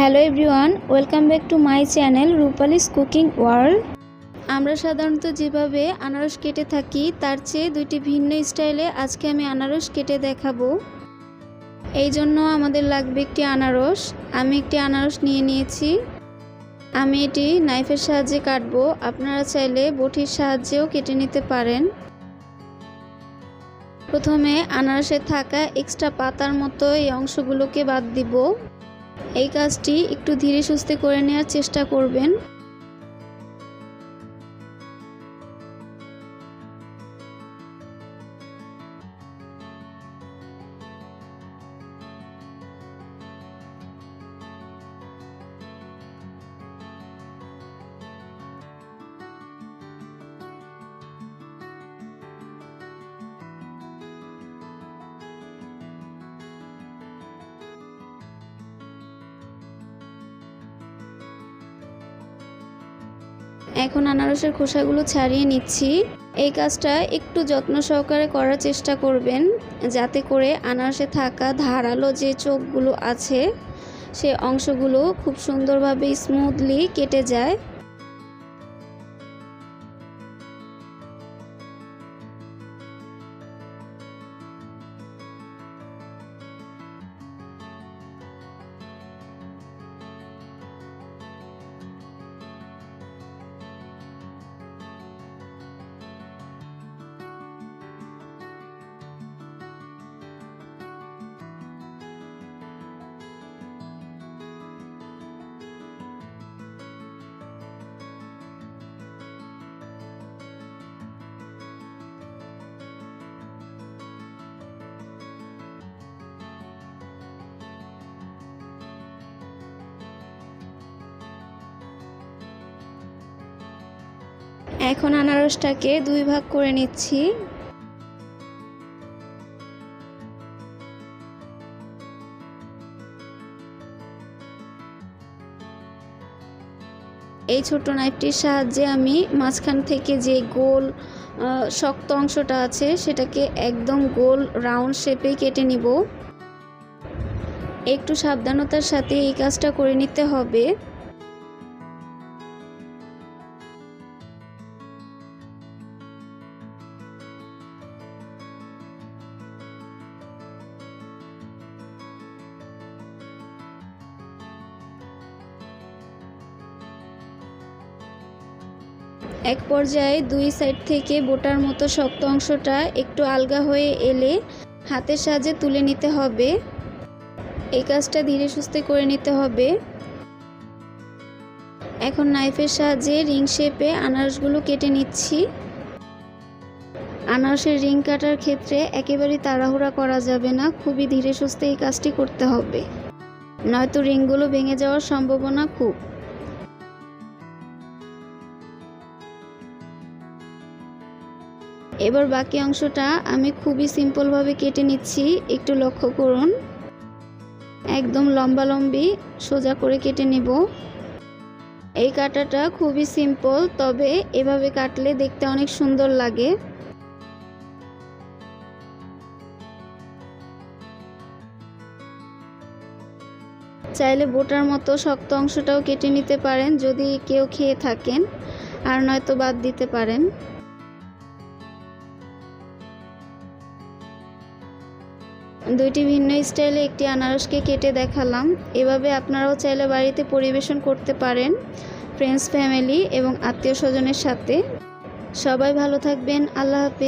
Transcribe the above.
Hello everyone, welcome back to my channel Rupali's cooking world. আমরা সাধারণত যেভাবে আনারস কেটে থাকি, তার চেয়ে দুইটি ভিন্ন স্টাইলে আজকে আমি আনারস কেটে দেখাবো। এই জন্য আমাদের লাগবে একটি আনারস। আমি একটি আনারস নিয়ে নিয়েছি। আমি এটি নাইফের সাহায্যে কাটবো। আপনারা চাইলে বটির সাহায্যেও কেটে নিতে পারেন। প্রথমে আনারসে থাকা এক্সট্রা পাতার মতো এই অংশগুলোকে বাদ দিব। এই কাজটি একটু ধীরে সুস্থে করে নেওয়ার চেষ্টা করবেন। এখন আনারসের খোসাগুলো ছাড়িয়ে নিচ্ছি। এই কাজটা একটু যত্ন সহকারে করার চেষ্টা করবেন, যাতে করে আনারসে থাকা ধারালো যে চোখগুলো আছে, সে অংশগুলো খুব সুন্দরভাবে স্মুথলি কেটে যায়। এখন আনারসটাকে দুই ভাগ করে নিচ্ছি। এই ছোট নাইফটির সাহায্যে আমি মাঝখান থেকে যে গোল শক্ত অংশটা আছে, সেটাকে একদম গোল রাউন্ড শেপে কেটে নিব। একটু সাবধানতার সাথে এই কাজটা করে নিতে হবে। এক পর্যায়ে দুই সাইড থেকে বোটার মতো শক্ত অংশটা একটু আলগা হয়ে এলে হাতের সাহায্যে তুলে নিতে হবে। এই কাজটা ধীরে সুস্থে করে নিতে হবে। এখন নাইফের সাহায্যে রিং শেপে আনারসগুলো কেটে নিচ্ছি। আনারসের রিং কাটার ক্ষেত্রে একেবারেই তাড়াহুড়া করা যাবে না, খুবই ধীরে সুস্থে এই কাজটি করতে হবে। নয়তো রিংগুলো ভেঙে যাওয়ার সম্ভাবনা খুব। এবার বাকি অংশটা আমি খুবই সিম্পলভাবে কেটে নিচ্ছি, একটু লক্ষ্য করুন। একদম লম্বা লম্বি সোজা করে কেটে নেব। এই কাটাটা খুবই সিম্পল, তবে এভাবে কাটলে দেখতে অনেক সুন্দর লাগে। চাইলে বোটার মতো শক্ত অংশটাও কেটে নিতে পারেন যদি কেউ খেয়ে থাকেন, আর নয়তো বাদ দিতে পারেন। দুইটি ভিন্ন স্টাইলে একটি আনারসকে কেটে দেখালাম। এভাবে আপনারাও চাইলে বাড়িতে পরিবেশন করতে পারেন ফ্রেন্ডস, ফ্যামিলি এবং আত্মীয় স্বজনের সাথে। সবাই ভালো থাকবেন। আল্লাহ হাফিজ।